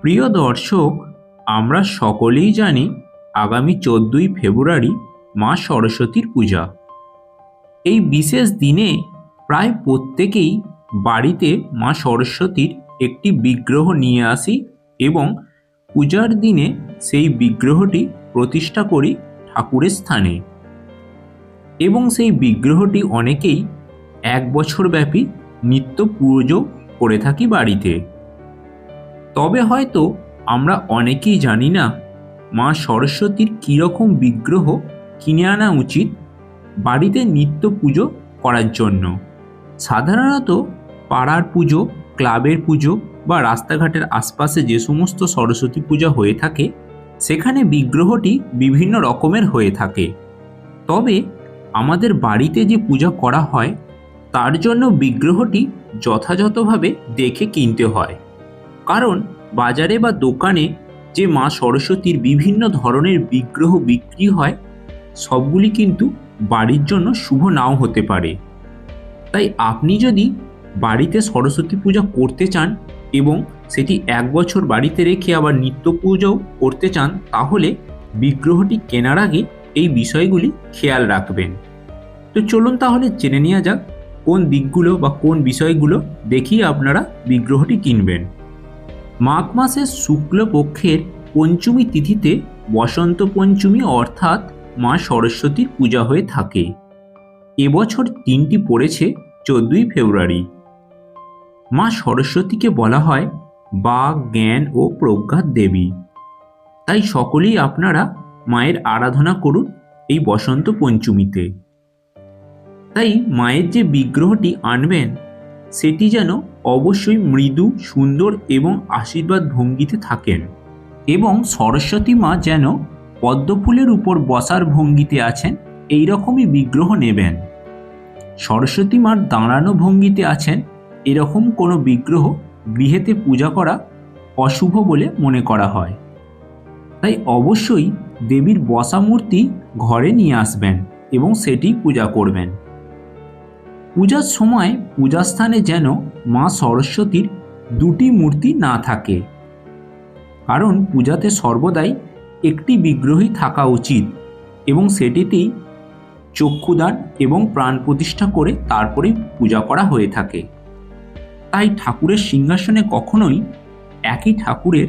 প্রিয় দর্শক, আমরা সকলেই জানি আগামী চোদ্দই ফেব্রুয়ারি মা সরস্বতীর পূজা। এই বিশেষ দিনে প্রায় প্রত্যেকেই বাড়িতে মা সরস্বতীর একটি বিগ্রহ নিয়ে আসি এবং পূজার দিনে সেই বিগ্রহটি প্রতিষ্ঠা করি ঠাকুরের স্থানে। এবং সেই বিগ্রহটি অনেকেই এক বছর ব্যাপী নিত্য পুজো করে থাকি বাড়িতে। তবে হয়তো আমরা অনেকেই জানি না মা সরস্বতীর কীরকম বিগ্রহ কিনে আনা উচিত বাড়িতে নিত্য পুজো করার জন্য। সাধারণত পাড়ার পুজো, ক্লাবের পুজো বা রাস্তাঘাটের আশপাশে যে সমস্ত সরস্বতী পূজা হয়ে থাকে, সেখানে বিগ্রহটি বিভিন্ন রকমের হয়ে থাকে। তবে আমাদের বাড়িতে যে পূজা করা হয়, তার জন্য বিগ্রহটি যথাযথভাবে দেখে কিনতে হয়। কারণ বাজারে বা দোকানে যে মা সরস্বতীর বিভিন্ন ধরনের বিগ্রহ বিক্রি হয়, সবগুলি কিন্তু বাড়ির জন্য শুভ নাও হতে পারে। তাই আপনি যদি বাড়িতে সরস্বতী পূজা করতে চান এবং সেটি এক বছর বাড়িতে রেখে আবার নিত্য পুজোও করতে চান, তাহলে বিগ্রহটি কেনার আগে এই বিষয়গুলি খেয়াল রাখবেন। তো চলুন তাহলে জেনে নেওয়া যাক কোন দিকগুলো বা কোন বিষয়গুলো দেখিয়ে আপনারা বিগ্রহটি কিনবেন। মাঘ মাসের শুক্লপক্ষের পঞ্চমী তিথিতে বসন্ত পঞ্চমী অর্থাৎ মা সরস্বতীর পূজা হয়ে থাকে। এবছর দিনটি পড়েছে চোদ্দই ফেব্রুয়ারি। মা সরস্বতীকে বলা হয় বাঘ, জ্ঞান ও প্রজ্ঞার দেবী। তাই সকলেই আপনারা মায়ের আরাধনা করুন এই বসন্ত পঞ্চমীতে। তাই মায়ের যে বিগ্রহটি আনবেন, সেটি যেন অবশ্যই মৃদু, সুন্দর এবং আশীর্বাদ ভঙ্গিতে থাকেন। এবং সরস্বতী মা যেন পদ্মফুলের উপর বসার ভঙ্গিতে আছেন এই রকমই বিগ্রহ নেবেন। সরস্বতী মার দাঁড়ানো ভঙ্গিতে আছেন, এরকম কোনো বিগ্রহ গৃহেতে পূজা করা অশুভ বলে মনে করা হয়। তাই অবশ্যই দেবীর বসা মূর্তি ঘরে নিয়ে আসবেন এবং সেটি পূজা করবেন। পূজার সময় পূজাস্থানে যেন মা সরস্বতীর দুটি মূর্তি না থাকে। কারণ পূজাতে সর্বদাই একটি বিগ্রহই থাকা উচিত এবং সেটিতেই চক্ষুদান এবং প্রাণ প্রতিষ্ঠা করে তারপরেই পূজা করা হয়ে থাকে। তাই ঠাকুরের সিংহাসনে কখনোই একই ঠাকুরের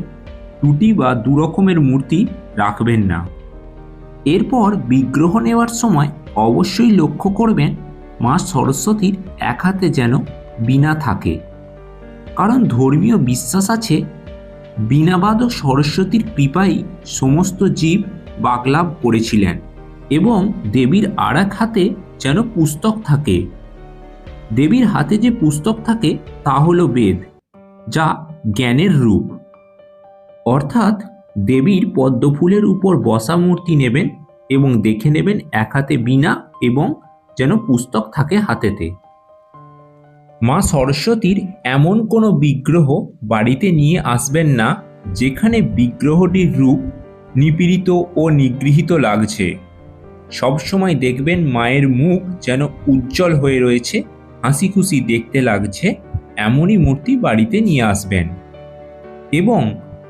দুটি বা দু রকমের মূর্তি রাখবেন না। এরপর বিগ্রহ নেওয়ার সময় অবশ্যই লক্ষ্য করবেন মা সরস্বতীর এক হাতে যেন বীণা থাকে। কারণ ধর্মীয় বিশ্বাস আছে বীণাবাদক সরস্বতীর কৃপাই সমস্ত জীব বাগলাভ করেছিলেন এবং দেবীর আর এক হাতে যেন পুস্তক থাকে। দেবীর হাতে যে পুস্তক থাকে, তা হল বেদ, যা জ্ঞানের রূপ। অর্থাৎ দেবীর পদ্মফুলের উপর বসা মূর্তি নেবেন এবং দেখে নেবেন এক হাতে বীণা এবং যেন পুস্তক থাকে হাতেতে। মা সরস্বতীর এমন কোনো বিগ্রহ বাড়িতে নিয়ে আসবেন না, যেখানে বিগ্রহটির রূপ নিপীড়িত ও নিগৃহীত লাগছে। সবসময় দেখবেন মায়ের মুখ যেন উজ্জ্বল হয়ে রয়েছে হাসি খুশি দেখতে লাগছে, এমনই মূর্তি বাড়িতে নিয়ে আসবেন। এবং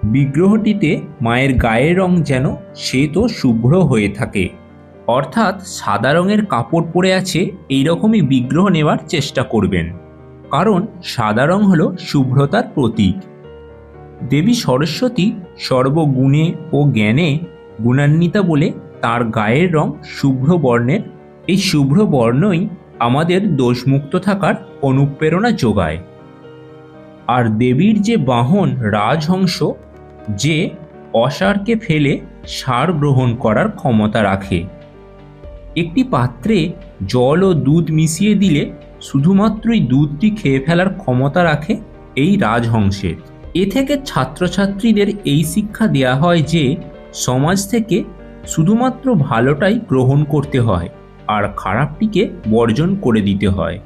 বিগ্রহটিতে মায়ের গায়ের রং যেন শ্বেত শুভ্র হয়ে থাকে। অর্থাৎ সাদা রঙের কাপড় পরে আছে এই রকমই বিগ্রহ নেওয়ার চেষ্টা করবেন। কারণ সাদা রং হল শুভ্রতার প্রতীক। দেবী সরস্বতী সর্বগুণে ও জ্ঞানে গুণান্বিতা বলে তার গায়ের রং শুভ্র বর্ণের। এই শুভ্র বর্ণই আমাদের দোষমুক্ত থাকার অনুপ্রেরণা যোগায়। আর দেবীর যে বাহন রাজহংস, যে অসারকে ফেলে সার গ্রহণ করার ক্ষমতা রাখে। একটি পাত্রে জল ও দুধ মিশিয়ে দিলে শুধুমাত্রই দুধটি খেয়ে ফেলার ক্ষমতা রাখে এই রাজহংসের। এ থেকে ছাত্রছাত্রীদের এই শিক্ষা দেয়া হয় যে, সমাজ থেকে শুধুমাত্র ভালোটাই গ্রহণ করতে হয় আর খারাপটিকে বর্জন করে দিতে হয়।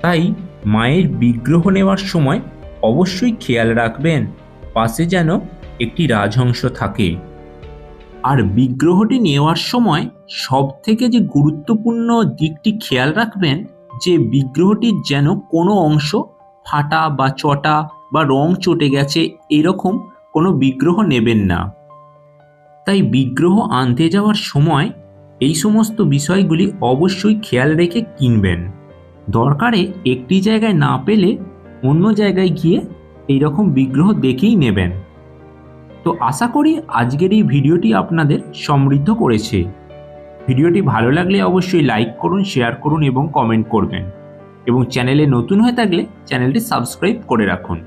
তাই মায়ের বিগ্রহ নেওয়ার সময় অবশ্যই খেয়াল রাখবেন, পাশে যেন একটি রাজহংস থাকে। আর বিগ্রহটি নেওয়ার সময় সব থেকে যে গুরুত্বপূর্ণ দিকটি খেয়াল রাখবেন যে বিগ্রহটির যেন কোনো অংশ ফাটা বা চটা বা রং চটে গেছে এরকম কোনো বিগ্রহ নেবেন না। তাই বিগ্রহ আনতে যাওয়ার সময় এই সমস্ত বিষয়গুলি অবশ্যই খেয়াল রেখে কিনবেন। দরকারে একটি জায়গায় না পেলে অন্য জায়গায় গিয়ে এই রকম বিগ্রহ দেখেই নেবেন। তো আশা করি আজকের এই ভিডিওটি আপনাদের সমৃদ্ধ করেছে। ভিডিওটি ভালো লাগলে অবশ্যই লাইক করুন শেয়ার করুন এবং কমেন্ট করবেন। এবং চ্যানেলে নতুন হয়ে থাকলে চ্যানেলটি সাবস্ক্রাইব করে রাখুন।